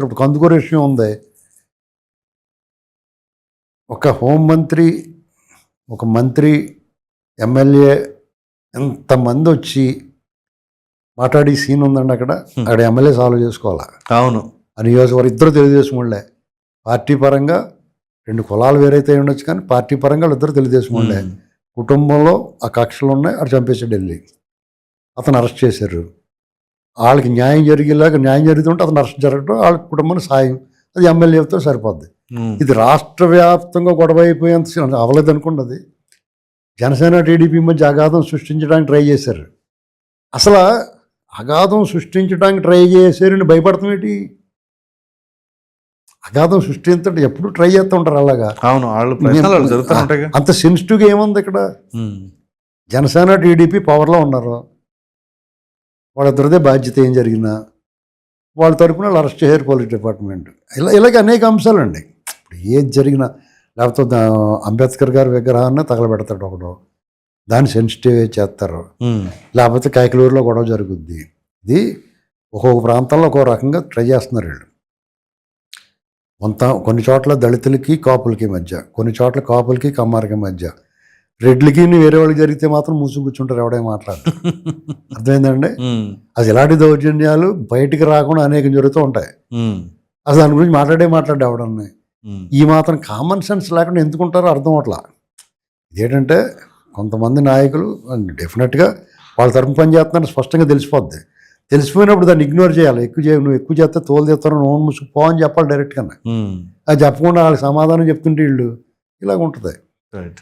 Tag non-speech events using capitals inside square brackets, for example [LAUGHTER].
ఇప్పుడు కందుకూరు విషయం ఉంది. ఒక హోంమంత్రి ఒక మంత్రి ఎమ్మెల్యే ఎంతమంది వచ్చి మాట్లాడి సీన్ ఉందండి అక్కడ? అక్కడ ఎమ్మెల్యే సాల్వ్ చేసుకోవాలా? అవును. ఆ నియోజకవర్గం ఇద్దరు తెలుగుదేశం వాళ్ళే పార్టీ పరంగా రెండు కులాలు వేరైతే ఉండొచ్చు కానీ పార్టీ పరంగా వాళ్ళిద్దరు తెలుగుదేశం వాళ్ళే. కుటుంబంలో ఆ కక్షలు ఉన్నాయి అటు చంపేసాడు వెళ్ళి అతను అరెస్ట్ చేశారు. వాళ్ళకి న్యాయం జరిగేలాగా న్యాయం జరుగుతుంటే అతను అరెస్ట్ జరగడం వాళ్ళ కుటుంబానికి సాయం. అది ఎమ్మెల్యేతో సరిపోద్ది. ఇది రాష్ట్ర వ్యాప్తంగా గొడవ అయిపోయేంత అవ్వలేదు అనుకోండి అది జనసేన టీడీపీ మధ్య అగాధం సృష్టించడానికి ట్రై చేశారు. అసలు అగాధం సృష్టించడానికి ట్రై చేశారని భయపడతాం ఏంటి? అగాధం సృష్టించడం ఎప్పుడు ట్రై చేస్తూ ఉంటారు అలాగా. అవును వాళ్ళు అంత సెన్సిటివ్గా ఏముంది ఇక్కడ? జనసేన టీడీపీ పవర్లో ఉన్నారు. వాళ్ళిద్దరిదే బాధ్యత ఏం జరిగినా వాళ్ళ తరపున వాళ్ళు అరెస్ట్ చేయరు పోలీస్ డిపార్ట్మెంట్. ఇలా ఇలాగ అనేక అంశాలండి. ఇప్పుడు ఏది జరిగినా లేకపోతే అంబేద్కర్ గారి విగ్రహాన్ని తగలబెడతాడు ఒకడు. దాన్ని సెన్సిటివ్ చేస్తారు. లేకపోతే కైకలూరులో గొడవ జరుగుద్ది. ఇది ఒక్కొక్క ప్రాంతంలో ఒక్కో రకంగా ట్రై చేస్తున్నారు వీళ్ళు. కొంత కొన్ని చోట్ల దళితులకి కాపులకి మధ్య కొన్ని చోట్ల కాపులకి కమ్మారికి మధ్య రెడ్లకి వేరే వాళ్ళకి జరిగితే మాత్రం మూసు కూర్చుంటారు ఎవడే మాట్లాడు [LAUGHS] అర్థమైందండి. అది ఇలాంటి దౌర్జన్యాలు బయటికి రాకుండా అనేకం జరుగుతూ ఉంటాయి. అసలు దాని గురించి మాట్లాడే మాట్లాడే ఎవడన్నా ఉమ్. ఈ మాత్రం కామన్ సెన్స్ లేకుండా ఎందుకుంటారో అర్థం అవట్లా. ఇదేంటంటే కొంతమంది నాయకులు డెఫినెట్గా వాళ్ళ తరపు పని చేస్తున్నారని స్పష్టంగా తెలిసిపోద్ది. తెలిసిపోయినప్పుడు దాన్ని ఇగ్నోర్ చేయాలి. ఎక్కువ చేయ నువ్వు ఎక్కువ చేస్తే తోలు తెస్తాను నువ్వు ముసుగు పో అని చెప్పాలి డైరెక్ట్గా. అది చెప్పకుండా వాళ్ళకి సమాధానం చెప్తుంటే వీళ్ళు ఇలాగ ఉంటుంది. రైట్